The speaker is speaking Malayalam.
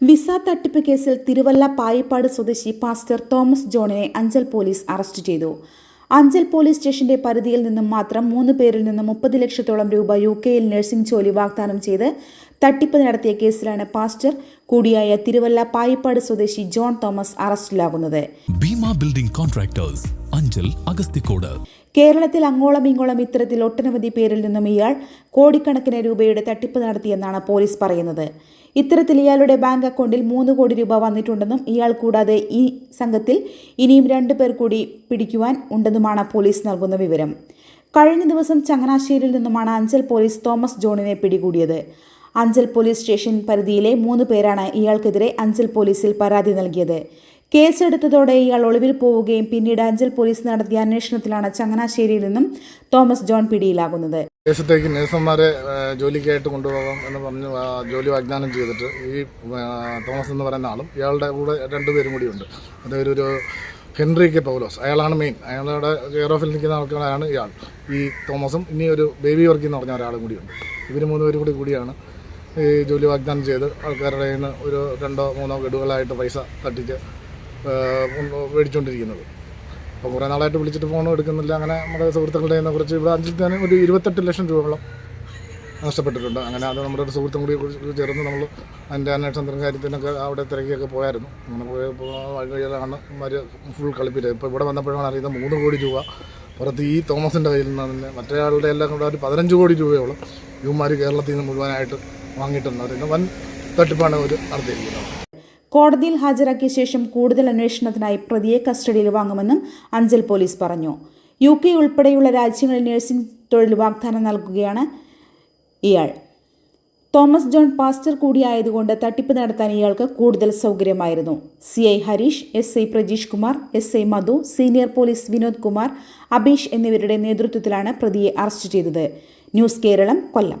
വിസ തട്ടിപ്പ് കേസിൽ തിരുവല്ല പായിപ്പാട് സ്വദേശി പാസ്റ്റർ തോമസ് ജോണിനെ അഞ്ചൽ പോലീസ് അറസ്റ്റ് ചെയ്തു. അഞ്ചൽ പോലീസ് സ്റ്റേഷന്റെ പരിധിയിൽ നിന്നും മാത്രം മൂന്ന് പേരിൽ നിന്ന് മുപ്പത് ലക്ഷത്തോളം രൂപ യു കെയിൽ നഴ്സിംഗ് ജോലി വാഗ്ദാനം ചെയ്ത് തട്ടിപ്പ് നടത്തിയ കേസിലാണ് പാസ്റ്റർ കൂടിയായ തിരുവല്ല പായിപ്പാട് സ്വദേശി ജോൺ തോമസ് അറസ്റ്റിലാകുന്നത് ഭീമ ബിൽഡിംഗ് കോൺട്രാക്ടേഴ്സ് അഞ്ചൽ അഗസ്തിക്കോട്. കേരളത്തിൽ അങ്ങോളം ഇങ്ങോളം ഇത്തരത്തിൽ ഒട്ടനവധി പേരിൽ നിന്നും ഇയാൾ കോടിക്കണക്കിന് രൂപയുടെ തട്ടിപ്പ് നടത്തിയെന്നാണ് പോലീസ് പറയുന്നത്. ഇത്തരത്തിൽ ഇയാളുടെ ബാങ്ക് അക്കൗണ്ടിൽ മൂന്ന് കോടി രൂപ വന്നിട്ടുണ്ടെന്നും ഇയാൾ കൂടാതെ ഈ സംഘത്തിൽ ഇനിയും രണ്ട് പേർ കൂടി പിടിക്കുവാൻ ഉണ്ടെന്നുമാണ് പോലീസ് നൽകുന്ന വിവരം. കഴിഞ്ഞ ദിവസം ചങ്ങനാശ്ശേരിയിൽ നിന്നുമാണ് അഞ്ചൽ പോലീസ് തോമസ് ജോണിനെ പിടികൂടിയത്. അഞ്ചൽ പോലീസ് സ്റ്റേഷൻ പരിധിയിലെ മൂന്ന് പേരാണ് ഇയാൾക്കെതിരെ അഞ്ചൽ പോലീസിൽ പരാതി നൽകിയത്. കേസെടുത്തതോടെ ഇയാൾ ഒളിവിൽ പോവുകയും പിന്നീട് അഞ്ചൽ പോലീസ് നടത്തിയ അന്വേഷണത്തിലാണ് ചങ്ങനാശ്ശേരിയിൽ നിന്നും തോമസ് ജോൺ പിടിയിലാകുന്നത്. ദേശത്തേക്ക് നേഴ്സന്മാരെ ജോലിക്കായിട്ട് കൊണ്ടുപോകാം എന്ന് പറഞ്ഞ് ജോലി വാഗ്ദാനം ചെയ്തിട്ട് ഈ തോമസ് എന്ന് പറയുന്ന ആളും ഇയാളുടെ കൂടെ രണ്ടുപേരും കൂടിയുണ്ട് അതായത് ഒരു ഹെൻറി കെ പൗലോസ് അയാളാണ് മെയിൻ അയാളുടെ കെയർ ഓഫിൽ നിൽക്കുന്ന ആൾക്കാരാണ് ഇയാൾ. ഈ തോമസും ഇനി ഒരു ബേബി വർക്കി എന്ന് പറഞ്ഞ ഒരാളും കൂടിയുണ്ട് ഇവർ മൂന്നുപേരും കൂടി കൂടിയാണ് ഈ ജോലി വാഗ്ദാനം ചെയ്ത് ആൾക്കാരുടെ കയ്യിൽ നിന്ന് ഒരു രണ്ടോ മൂന്നോ ഗഡുകളായിട്ട് പൈസ തട്ടിച്ച് മേടിച്ചുകൊണ്ടിരിക്കുന്നത് അപ്പോൾ കുറേ നാളായിട്ട് വിളിച്ചിട്ട് ഫോണും എടുക്കുന്നില്ല. അങ്ങനെ നമ്മുടെ സുഹൃത്തുക്കളുടെ നിന്ന് കുറച്ച് ഇവിടെ അഞ്ചിൽ തന്നെ ഒരു ഇരുപത്തെട്ട് ലക്ഷം രൂപയോളം നഷ്ടപ്പെട്ടിട്ടുണ്ട്. അങ്ങനെ അത് നമ്മുടെ ഒരു സുഹൃത്തും കൂടി ചേർന്ന് നമ്മൾ അതിന്റെ അന്വേഷണത്തിനും കാര്യത്തിനൊക്കെ അവിടെ തിരക്കിയൊക്കെ പോയായിരുന്നു. അങ്ങനെ പോയപ്പോൾ വഴിയിലാണ് അവർ ഫുൾ കളിപ്പിച്ചത്. ഇപ്പോൾ ഇവിടെ വന്നപ്പോഴാണ് അറിയുന്നത് മൂന്ന് കോടി രൂപ പുറത്ത് ഈ തോമസിന്റെ കയ്യിൽ നിന്ന് തന്നെ മറ്റേയാളുടെ എല്ലാം കൂടെ ഒരു പതിനഞ്ച് കോടി രൂപയോളം യുവമാർ കേരളത്തിൽ നിന്ന് മുഴുവനായിട്ട് വാങ്ങിയിട്ടുണ്ട്. അതിന് വൻ തട്ടിപ്പാണ് അവർ നടത്തിയിരിക്കുന്നത്. കോടതിയിൽ ഹാജരാക്കിയ ശേഷം കൂടുതൽ അന്വേഷണത്തിനായി പ്രതിയെ കസ്റ്റഡിയിൽ വാങ്ങുമെന്നും അഞ്ചൽ പോലീസ് പറഞ്ഞു. യു കെ ഉൾപ്പെടെയുള്ള രാജ്യങ്ങളിൽ നഴ്സിംഗ് തൊഴിൽ വാഗ്ദാനം നൽകുകയാണ് ഇയാൾ. തോമസ് ജോൺ പാസ്റ്റർ കൂടിയായതുകൊണ്ട് തട്ടിപ്പ് നടത്താൻ ഇയാൾക്ക് കൂടുതൽ സൗകര്യമായിരുന്നു. C I Harish S I Prajeesh Kumar S I Madhu senior police Vinod Kumar Abeesh എന്നിവരുടെ നേതൃത്വത്തിലാണ് പ്രതിയെ അറസ്റ്റ് ചെയ്തത്. ന്യൂസ് കേരളം കൊല്ലം.